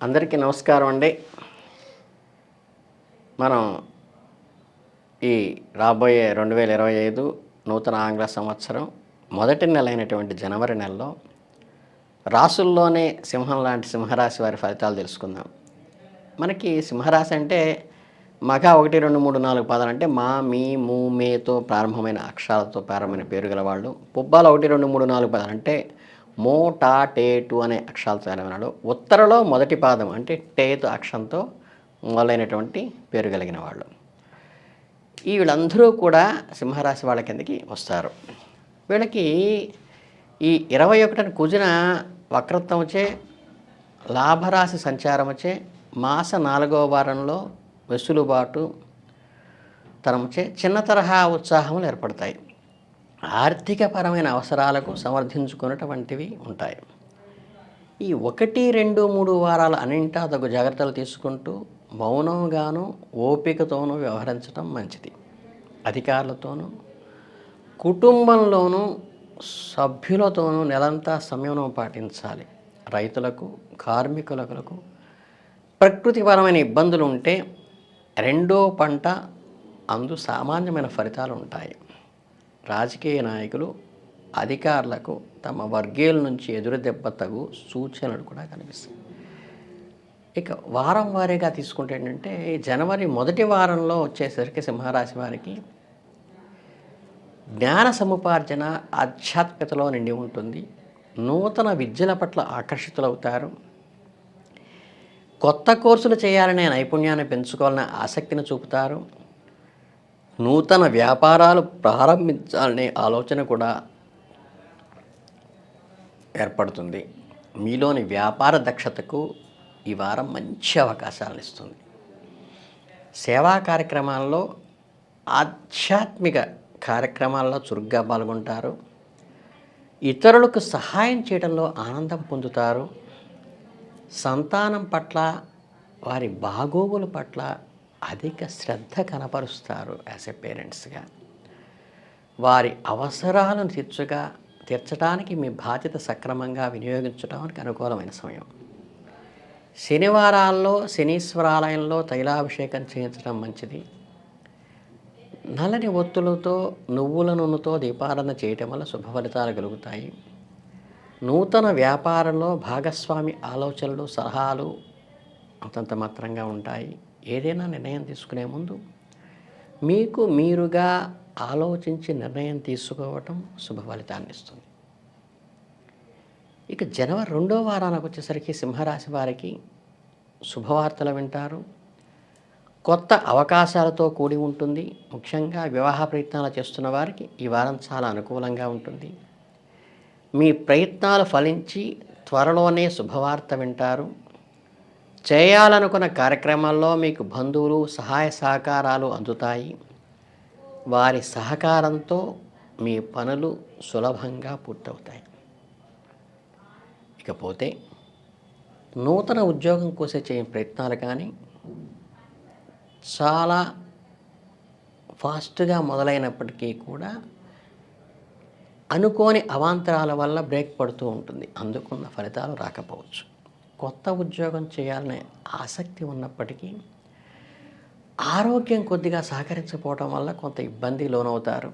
అందరికీ నమస్కారం అండి. మనం ఈ రాబోయే రెండు వేల ఇరవై ఐదు నూతన ఆంగ్ల సంవత్సరం మొదటి నెల అయినటువంటి జనవరి నెలలో రాసుల్లోనే సింహం లాంటి సింహరాశి వారి ఫలితాలు తెలుసుకుందాం. మనకి సింహరాశి అంటే మగ ఒకటి రెండు మూడు నాలుగు పదాలు అంటే మా మీ మూ మేతో ప్రారంభమైన అక్షరాలతో ప్రారంభమైన పేరు గల వాళ్ళు పుబ్బాలు ఒకటి రెండు మూడు నాలుగు పదాలు అంటే మో టా టే టు అనే అక్షరాలతో ప్రారంభమైనాడు ఉత్తరలో మొదటి పాదం అంటే టేతు అక్షరంతో మొదలైనటువంటి పేరు కలిగిన వాళ్ళు. ఈ వీళ్ళందరూ కూడా సింహరాశి వాళ్ళ కిందకి వస్తారు. వీళ్ళకి ఈ ఇరవై ఒకటిన కుజిన వక్రత్వం వచ్చే లాభరాశి సంచారం వచ్చే మాస నాలుగవ వారంలో వెసులుబాటు తనముచే చిన్న తరహా ఉత్సాహములు ఏర్పడతాయి. ఆర్థికపరమైన అవసరాలకు సమర్థించుకున్నటువంటివి ఉంటాయి. ఈ ఒకటి రెండు మూడు వారాల అన్నింటా తగు జాగ్రత్తలు తీసుకుంటూ మౌనంగాను ఓపికతోనూ వ్యవహరించడం మంచిది. అధికారులతోనూ కుటుంబంలోనూ సభ్యులతోనూ నెలంతా సంయమనం పాటించాలి. రైతులకు కార్మికులకు ప్రకృతిపరమైన ఇబ్బందులు ఉంటే రెండో పంట అందు సామాన్యమైన ఫలితాలు ఉంటాయి రాజకీయ నాయకులు అధికారులకు తమ వర్గీయుల నుంచి ఎదురు దెబ్బ తగు సూచనలు కూడా కనిపిస్తాయి ఇక వారం వారీగా తీసుకుంటే ఏంటంటే జనవరి మొదటి వారంలో వచ్చేసరికి సింహరాశి వారికి జ్ఞాన సముపార్జన ఆధ్యాత్మికతలో నిండి ఉంటుంది. నూతన విద్యల పట్ల ఆకర్షితులవుతారు. కొత్త కోర్సులు చేయాలనే నైపుణ్యాన్ని పెంచుకోవాలనే ఆసక్తిని చూపుతారు. నూతన వ్యాపారాలు ప్రారంభించాలనే ఆలోచన కూడా ఏర్పడుతుంది. మీలోని వ్యాపార దక్షతకు ఈ వారం మంచి అవకాశాలను ఇస్తుంది. సేవా కార్యక్రమాల్లో ఆధ్యాత్మిక కార్యక్రమాల్లో చురుగ్గా పాల్గొంటారు. ఇతరులకు సహాయం చేయడంలో ఆనందం పొందుతారు. సంతానం పట్ల వారి బాగోగుల పట్ల అధిక శ్రద్ధ కనపరుస్తారు యాజ్ ఎ పేరెంట్స్గా వారి అవసరాలను తీర్చగా తీర్చడానికి మీ బాధ్యత సక్రమంగా వినియోగించడానికి అనుకూలమైన సమయం. శనివారాల్లో శనీశ్వరాలయంలో తైలాభిషేకం చేయించడం మంచిది. నల్లని ఒత్తులతో నువ్వుల నూనెతో దీపారాధన చేయటం వల్ల శుభ ఫలితాలు కలుగుతాయి. నూతన వ్యాపారంలో భాగస్వామి ఆలోచనలు సలహాలు అంతంత మాత్రంగా ఉంటాయి. ఏదైనా నిర్ణయం తీసుకునే ముందు మీకు మీరుగా ఆలోచించి నిర్ణయం తీసుకోవటం శుభ ఫలితాన్ని ఇస్తుంది. ఇక జనవరి రెండో వారానికి వచ్చేసరికి సింహరాశి వారికి శుభవార్తలు వింటారు. కొత్త అవకాశాలతో కూడి ఉంటుంది. ముఖ్యంగా వివాహ ప్రయత్నాలు చేస్తున్న వారికి ఈ వారం చాలా అనుకూలంగా ఉంటుంది. మీ ప్రయత్నాలు ఫలించి త్వరలోనే శుభవార్త వింటారు. చేయాలనుకున్న కార్యక్రమాల్లో మీకు బంధువులు సహాయ సహకారాలు అందుతాయి. వారి సహకారంతో మీ పనులు సులభంగా పూర్తవుతాయి. ఇకపోతే నూతన ఉద్యోగం కోసం చేయని ప్రయత్నాలు కానీ చాలా ఫాస్ట్గా మొదలైనప్పటికీ కూడా అనుకోని అవాంతరాల వల్ల బ్రేక్ పడుతూ ఉంటుంది. అందుకున్న ఫలితాలు రాకపోవచ్చు. కొత్త ఉద్యోగం చేయాలనే ఆసక్తి ఉన్నప్పటికీ ఆరోగ్యం కొద్దిగా సహకరించకపోవడం వల్ల కొంత ఇబ్బంది లోనవుతారు.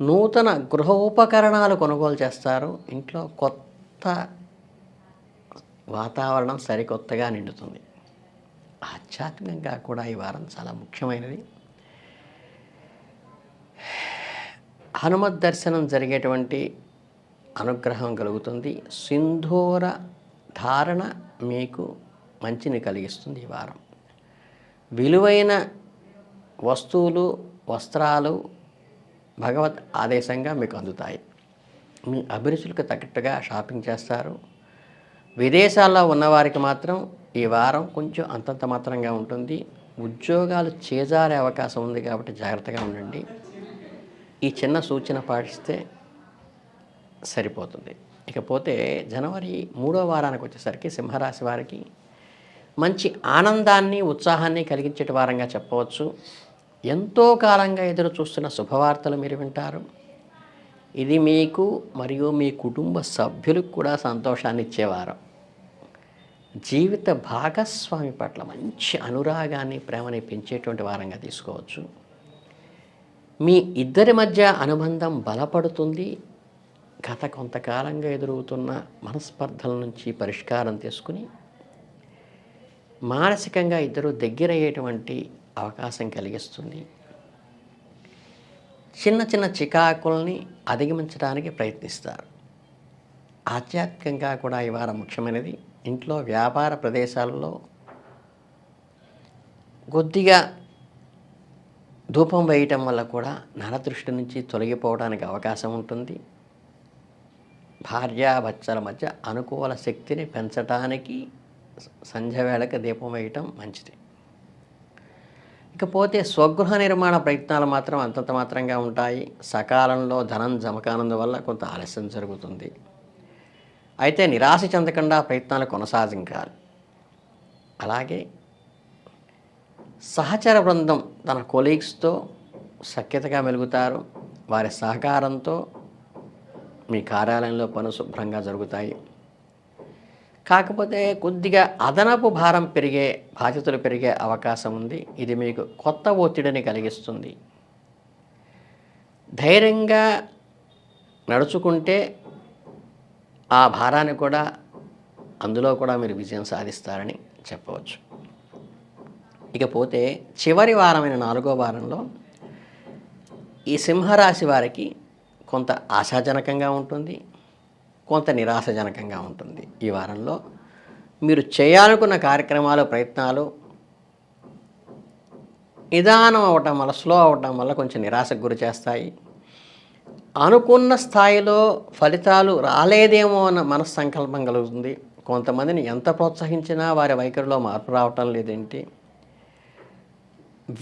నూతన గృహోపకరణాలు కొనుగోలు చేస్తారు. ఇంట్లో కొత్త వాతావరణం సరికొత్తగా నిండుతుంది. ఆధ్యాత్మికంగా కూడా ఈ వారం చాలా ముఖ్యమైనది. హనుమత్ దర్శనం జరిగేటువంటి అనుగ్రహం కలుగుతుంది. సింధూర ధారణ మీకు మంచిని కలిగిస్తుంది ఈ వారం. విలువైన వస్తువులు వస్త్రాలు భగవత్ ఆదేశంగా మీకు అందుతాయి. మీ అభిరుచులకు తగ్గట్టుగా షాపింగ్ చేస్తారు. విదేశాల్లో ఉన్నవారికి మాత్రం ఈ వారం కొంచెం అంతంత మాత్రంగా ఉంటుంది. ఉద్యోగాలు చేజారే అవకాశం ఉంది కాబట్టి జాగ్రత్తగా ఉండండి. ఈ చిన్న సూచన పాటిస్తే సరిపోతుంది. ఇకపోతే జనవరి మూడో వారానికి వచ్చేసరికి సింహరాశి వారికి మంచి ఆనందాన్ని ఉత్సాహాన్ని కలిగించే వారంగా చెప్పవచ్చు. ఎంతో కాలంగా ఎదురు చూస్తున్న శుభవార్తలు మీరు వింటారు. ఇది మీకు మరియు మీ కుటుంబ సభ్యులకు కూడా సంతోషాన్ని ఇచ్చేవారు. జీవిత భాగస్వామి పట్ల మంచి అనురాగాన్ని ప్రేమని పెంచేటువంటి వారంగా తీసుకోవచ్చు. మీ ఇద్దరి మధ్య అనుబంధం బలపడుతుంది. గత కొంతకాలంగా ఎదురవుతున్న మనస్పర్ధల నుంచి పరిష్కారం తీసుకుని మానసికంగా ఇద్దరు దగ్గరయ్యేటువంటి అవకాశం కలిగిస్తుంది. చిన్న చిన్న చికాకుల్ని అధిగమించడానికి ప్రయత్నిస్తారు. ఆధ్యాత్మికంగా కూడా ఈ వారం ముఖ్యమైనది. ఇంట్లో వ్యాపార ప్రదేశాల్లో కొద్దిగా ధూపం వేయటం వల్ల కూడా నరదృష్టి నుంచి తొలగిపోవడానికి అవకాశం ఉంటుంది. భార్యాభర్తల మధ్య అనుకూల శక్తిని పెంచడానికి సంధ్య వేళకి దీపం వేయటం మంచిది. ఇకపోతే స్వగృహ నిర్మాణ ప్రయత్నాలు మాత్రం అంతంత మాత్రంగా ఉంటాయి. సకాలంలో ధనం జమకానందువల్ల కొంత ఆలస్యం జరుగుతుంది. అయితే నిరాశ చెందకుండా ప్రయత్నాలు కొనసాగించాలి అలాగే సహచర బృందం తన కొలీగ్స్తో సఖ్యతగా మెలుగుతారు. వారి సహకారంతో మీ కార్యాలయంలో పనులు శుభ్రంగా జరుగుతాయి. కాకపోతే కొద్దిగా అదనపు భారం పెరిగే బాధ్యతలు పెరిగే అవకాశం ఉంది. ఇది మీకు కొత్త ఒత్తిడిని కలిగిస్తుంది. ధైర్యంగా నడుచుకుంటే ఆ భారాన్ని కూడా అందులో కూడా మీరు విజయం సాధిస్తారని చెప్పవచ్చు. ఇకపోతే చివరి వారమైన నాలుగో వారంలో ఈ సింహరాశి వారికి కొంత ఆశాజనకంగా ఉంటుంది కొంత నిరాశజనకంగా ఉంటుంది. ఈ వారంలో మీరు చేయాలనుకున్న కార్యక్రమాలు ప్రయత్నాలు నిదానం అవటం వల్ల స్లో అవటం వల్ల కొంచెం నిరాశకు గురి చేస్తాయి. అనుకున్న స్థాయిలో ఫలితాలు రాలేదేమో అన్న మనస్సంకల్పం కలుగుతుంది. కొంతమందిని ఎంత ప్రోత్సహించినా వారి వైఖరిలో మార్పు రావటం లేదేంటి?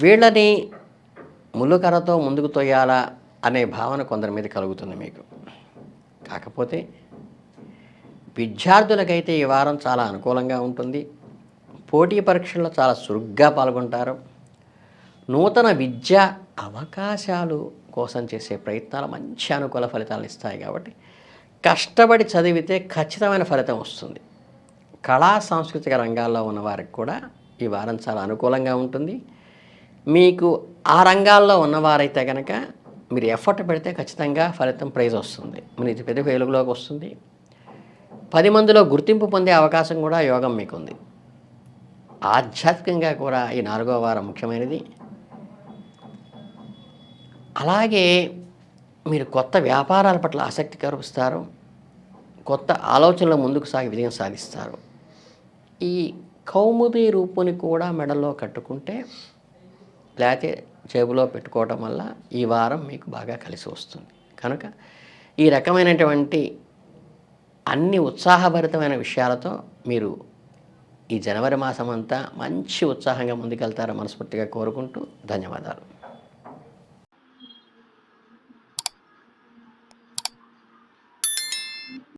వీళ్ళని ములుకరతో ముందుకు తొయ్యాలా అనే భావన కొందరి మీద కలుగుతుంది మీకు. కాకపోతే విద్యార్థులకైతే ఈ వారం చాలా అనుకూలంగా ఉంటుంది. పోటీ పరీక్షల్లో చాలా చురుగ్గా పాల్గొంటారు. నూతన విద్యా అవకాశాలు కోసం చేసే ప్రయత్నాలు మంచి అనుకూల ఫలితాలు ఇస్తాయి కాబట్టి కష్టపడి చదివితే ఖచ్చితమైన ఫలితం వస్తుంది. కళా సాంస్కృతిక రంగాల్లో ఉన్న వారికి కూడా ఈ వారం చాలా అనుకూలంగా ఉంటుంది. మీకు ఆ రంగాల్లో ఉన్నవారైతే కనుక మీరు ఎఫర్ట్ పెడితే ఖచ్చితంగా ఫలితం ప్రైజ్ వస్తుంది. మీరు ఇది పెద్ద వెలుగులోకి వస్తుంది? పది మందిలో గుర్తింపు పొందే అవకాశం కూడా యోగం మీకుంది. ఆధ్యాత్మికంగా కూడా ఈ నాలుగో వారం ముఖ్యమైనది. అలాగే మీరు కొత్త వ్యాపారాల పట్ల ఆసక్తి కరుస్తారు కొత్త ఆలోచనలు ముందుకు సాగి విజయం సాధిస్తారు. ఈ కౌముది రూపుని కూడా మెడలో కట్టుకుంటే లేకపోతే జేబులో పెట్టుకోవటం వల్ల ఈ వారం మీకు బాగా కలిసి వస్తుంది. కనుక ఈ రకమైనటువంటి అన్ని ఉత్సాహభరితమైన విషయాలతో మీరు ఈ జనవరి మాసం అంతా మంచి ఉత్సాహంగా ముందుకెళ్తారని మనస్ఫూర్తిగా కోరుకుంటూ ధన్యవాదాలు.